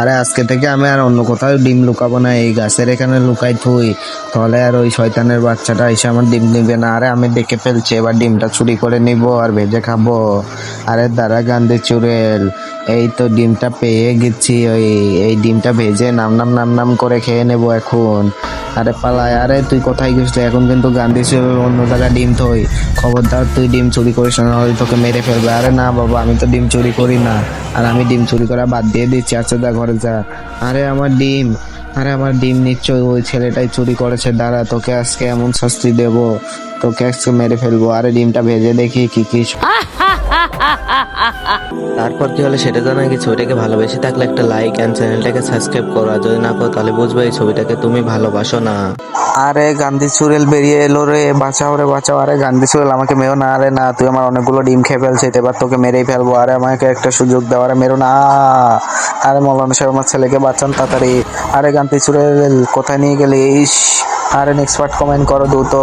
আরে আজকে থেকে আমি আর অন্য কোথাও ডিম লুকাবো না, এই গাছের এখানে লুকাই থুই। তাহলে আর ওই শয়তানের বাচ্চাটা এসে আমার ডিম নিবে না। আরে আমি দেখে ফেলছি, এবার ডিমটা চুরি করে নিব আর ভেজে খাব। আরে দাদা গান্ধী চুরেল এই তো ডিমটা পেয়ে গেছি, ওই, এই ডিমটা ভেজে নাম নাম নাম নাম করে খেয়ে নেব এখন। আরে পালায় আরে তুই কোথায় গেছিলি? এখন কিন্তু গান্ধী অন্য জায়গায় ডিম থই। খবরদার, তুই ডিম চুরি করিস না হলে তোকে মেরে ফেলবে। আরে না বাবা, আমি তো ডিম চুরি করি না। আর আমি ডিম চুরি করা বাদ দিয়ে দিচ্ছি আচ্ছা যা ঘরে যা। আরে আমার ডিম, আরে আমার ডিম নিশ্চয়ই ওই ছেলেটাই চুরি করেছে। দাঁড়া, তোকে আজকে এমন শাস্তি দেব। তোকে আজকে মেরে ফেলব। আরে ডিমটা ভেজে দেখি কি কি তারপর কি হলো সেটা জানা গেছে ওইটাকে ভালোবেসে থাকলে একটা লাইক অ্যান্ড চ্যানেলটাকে সাবস্ক্রাইব করো। আর যদি না করো, তাহলে বুঝবে এই ছবিটাকে তুমি ভালোবাসো না। আরে গান্ধী চুরেল বেরিয়ে এলো রে, বাঁচাও রে, বাঁচাও। আরে গান্ধী চুরেল আমাকে মেরো না আরে না, তুই আমার অনেকগুলো ডিম খেয়ে ফেলছিস, এবার তোকে মেরেই ফেলব। আরে আমাকে একটা সুযোগ দাও, আরে মেরো না। আরে মৌলানা সাহেব, আমার ছেলেকে বাঁচান তাড়াতাড়ি। আরে গান্ধী চুরেল কোথায় নিয়ে গেলি? ইস। আরে নেক্সট পার্ট কমেন্ট করো দ্রুত।